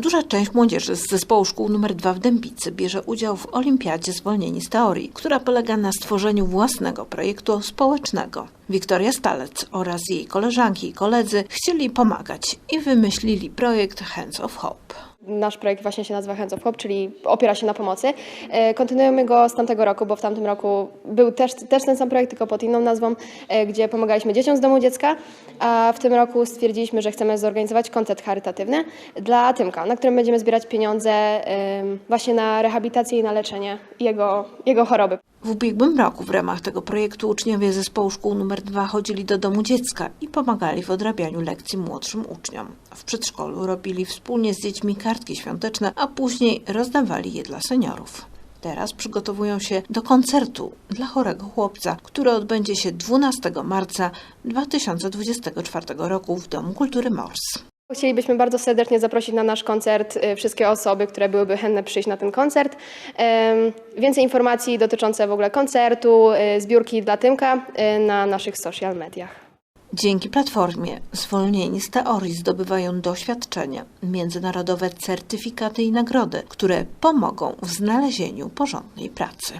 Duża część młodzieży z zespołu szkół nr 2 w Dębicy bierze udział w Olimpiadzie Zwolnieni z Teorii, która polega na stworzeniu własnego projektu społecznego. Wiktoria Stalec oraz jej koleżanki i koledzy chcieli pomagać i wymyślili projekt Hands of Hope. Nasz projekt właśnie się nazywa Hands of Hope, czyli opiera się na pomocy. E, Kontynuujemy go z tamtego roku, bo w tamtym roku był też, też ten sam projekt, tylko pod inną nazwą, e, gdzie pomagaliśmy dzieciom z domu dziecka, a w tym roku stwierdziliśmy, że chcemy zorganizować koncert charytatywny dla Tymka, na którym będziemy zbierać pieniądze właśnie na rehabilitację i na leczenie jego, jego choroby. W ubiegłym roku w ramach tego projektu uczniowie zespołu szkół nr 2 chodzili do domu dziecka i pomagali w odrabianiu lekcji młodszym uczniom. W przedszkolu robili wspólnie z dziećmi kartki świąteczne, a później rozdawali je dla seniorów. Teraz przygotowują się do koncertu dla chorego chłopca, który odbędzie się 12 marca 2024 roku w Domu Kultury Mors. Chcielibyśmy bardzo serdecznie zaprosić na nasz koncert y, wszystkie osoby, które byłyby chętne przyjść na ten koncert. Więcej informacji dotyczące w ogóle koncertu, y, zbiórki dla Tymka y, na naszych social mediach. Dzięki platformie zwolnieni z teorii zdobywają doświadczenia, międzynarodowe certyfikaty i nagrody, które pomogą w znalezieniu porządnej pracy.